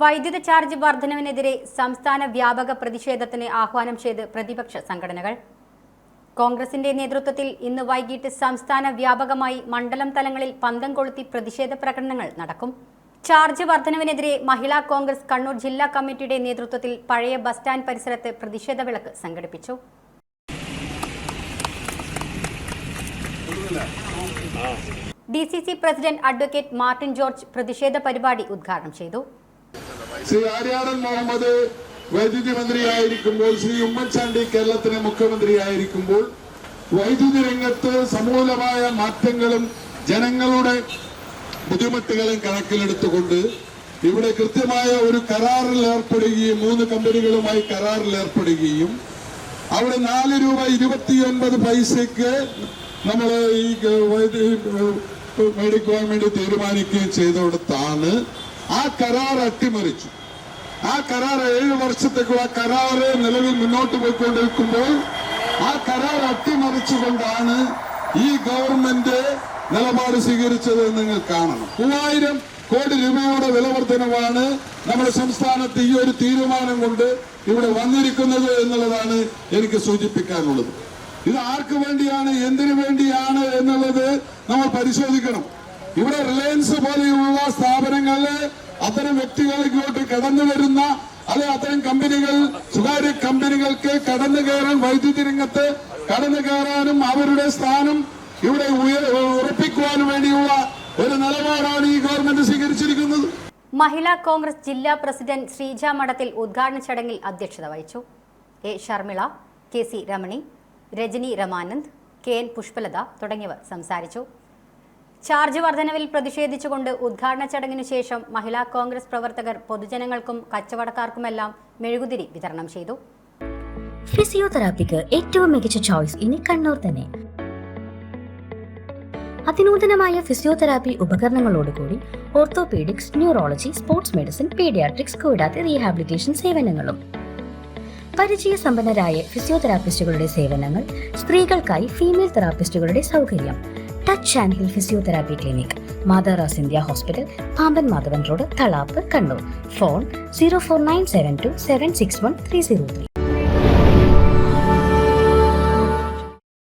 വൈദ്യുത ചാർജ് വർധനവിനെതിരെ സംസ്ഥാന വ്യാപക പ്രതിഷേധത്തിന് ആഹ്വാനം ചെയ്ത് പ്രതിപക്ഷ സംഘടനകൾ. കോൺഗ്രസിന്റെ നേതൃത്വത്തിൽ ഇന്ന് വൈകിട്ട് സംസ്ഥാന വ്യാപകമായി മണ്ഡലം തലങ്ങളിൽ പന്തം കൊളുത്തി പ്രതിഷേധ പ്രകടനങ്ങൾ നടക്കും. ചാർജ് വർധനവിനെതിരെ മഹിളാ കോൺഗ്രസ് കണ്ണൂർ ജില്ലാ കമ്മിറ്റിയുടെ നേതൃത്വത്തിൽ പഴയ ബസ് സ്റ്റാൻഡ് പരിസരത്ത് പ്രതിഷേധ വിളക്ക് സംഘടിപ്പിച്ചു. D C C president advocate Martin George പ്രതിഷേധ പരിപാടി ഉദ്ഘാടനം ചെയ്തു. ശ്രീ ആര്യാടൻ മുഹമ്മദ് വൈദ്യുതി മന്ത്രിയായിരിക്കുമ്പോൾ ശ്രീ ഉമ്മൻചാണ്ടി കേരളത്തിലെ മുഖ്യമന്ത്രിയായിരിക്കുമ്പോൾ വൈദ്യുതി രംഗത്ത് സമൂലമായ മാറ്റങ്ങളും ജനങ്ങളുടെ ബുദ്ധിമുട്ടുകളും കണക്കിലെടുത്തുകൊണ്ട് ഇവിടെ കൃത്യമായ ഒരു കരാറിൽ ഏർപ്പെടുകയും മൂന്ന് കമ്പനികളുമായി കരാറിൽ ഏർപ്പെടുകയും അവിടെ നാല് രൂപ ഇരുപത്തിയൊൻപത് പൈസക്ക് നമ്മൾ ഈ മേടിക്കുവാൻ വേണ്ടി തീരുമാനിക്കുകയും ചെയ്തിടത്താണ് ആ കരാർ അട്ടിമറിച്ചു. ആ കരാർ ഏഴ് വർഷത്തേക്കുള്ള കരാറ് നിലവിൽ മുന്നോട്ട് പോയിക്കൊണ്ടിരിക്കുമ്പോൾ ആ കരാർ അട്ടിമറിച്ചുകൊണ്ടാണ് ഈ ഗവൺമെന്റ് നിലപാട് സ്വീകരിച്ചത് നിങ്ങൾ കാണണം. മൂവായിരം കോടി രൂപയുടെ വിലവർദ്ധനവാണ് നമ്മുടെ സംസ്ഥാനത്ത് ഈ ഒരു തീരുമാനം കൊണ്ട് ഇവിടെ വന്നിരിക്കുന്നത് എന്നുള്ളതാണ് എനിക്ക് സൂചിപ്പിക്കാനുള്ളത്. ഇത് ആർക്ക് വേണ്ടിയാണ് എന്തിനു വേണ്ടിയാണ് എന്നുള്ളത് നമ്മൾ പരിശോധിക്കണം. ഇവിടെ റിലയൻസ് പോലെയുള്ള സ്ഥാപനങ്ങളിൽ അത്തരം വ്യക്തികൾ ഇങ്ങോട്ട് കടന്നു വരുന്ന അല്ലെ അത്തരം കമ്പനികൾ സ്വകാര്യ കമ്പനികൾക്ക് കടന്നു കയറാൻ വൈദ്യുതി രംഗത്ത് കടന്നു കയറാനും അവരുടെ സ്ഥാനം ഇവിടെ ഉറപ്പിക്കുവാനും വേണ്ടിയുള്ള ഒരു നിലപാടാണ് ഈ ഗവൺമെന്റ് സ്വീകരിച്ചിരിക്കുന്നത്. മഹിളാ കോൺഗ്രസ് ജില്ലാ പ്രസിഡന്റ് ശ്രീജ മഠത്തിൽ ഉദ്ഘാടന ചടങ്ങിൽ അധ്യക്ഷത വഹിച്ചു. A Sharmila K C Ramani Rajani Ramanand K N Pushpalatha തുടങ്ങിയവർ സംസാരിച്ചു. ചാർജ് വർധനവിൽ പ്രതിഷേധിച്ചുകൊണ്ട് ഉദ്ഘാടന ചടങ്ങിനു ശേഷം മഹിളാ കോൺഗ്രസ് പ്രവർത്തകർ പൊതുജനങ്ങൾക്കും കച്ചവടക്കാർക്കുമെല്ലാം മെഴുകുതിരി വിതരണം ചെയ്തു. ഫിസിയോതെറാപ്പിക്ക് ഏറ്റവും മികച്ച ചോയ്സ് ഇനി കണ്ണൂർ തന്നെ. അതിനൂതനമായ physiotherapy ഉപകരണങ്ങളോടുകൂടി orthopaedics neurology sports medicine paediatrics കൂടാതെ റീഹാബിലിറ്റേഷൻ സേവനങ്ങളും. പരിചയ സമ്പന്നരായ ഫിസിയോതെറാപ്പിസ്റ്റുകളുടെ സേവനങ്ങൾ സ്ത്രീകൾക്കായി ഫീമെയിൽ തെറാപ്പിസ്റ്റുകളുടെ സൗകര്യം touch and heal physiotherapy clinic Matharas India hospital Pamban Madhavan road Thalap Kannur phone zero four nine seven two seven six one three zero three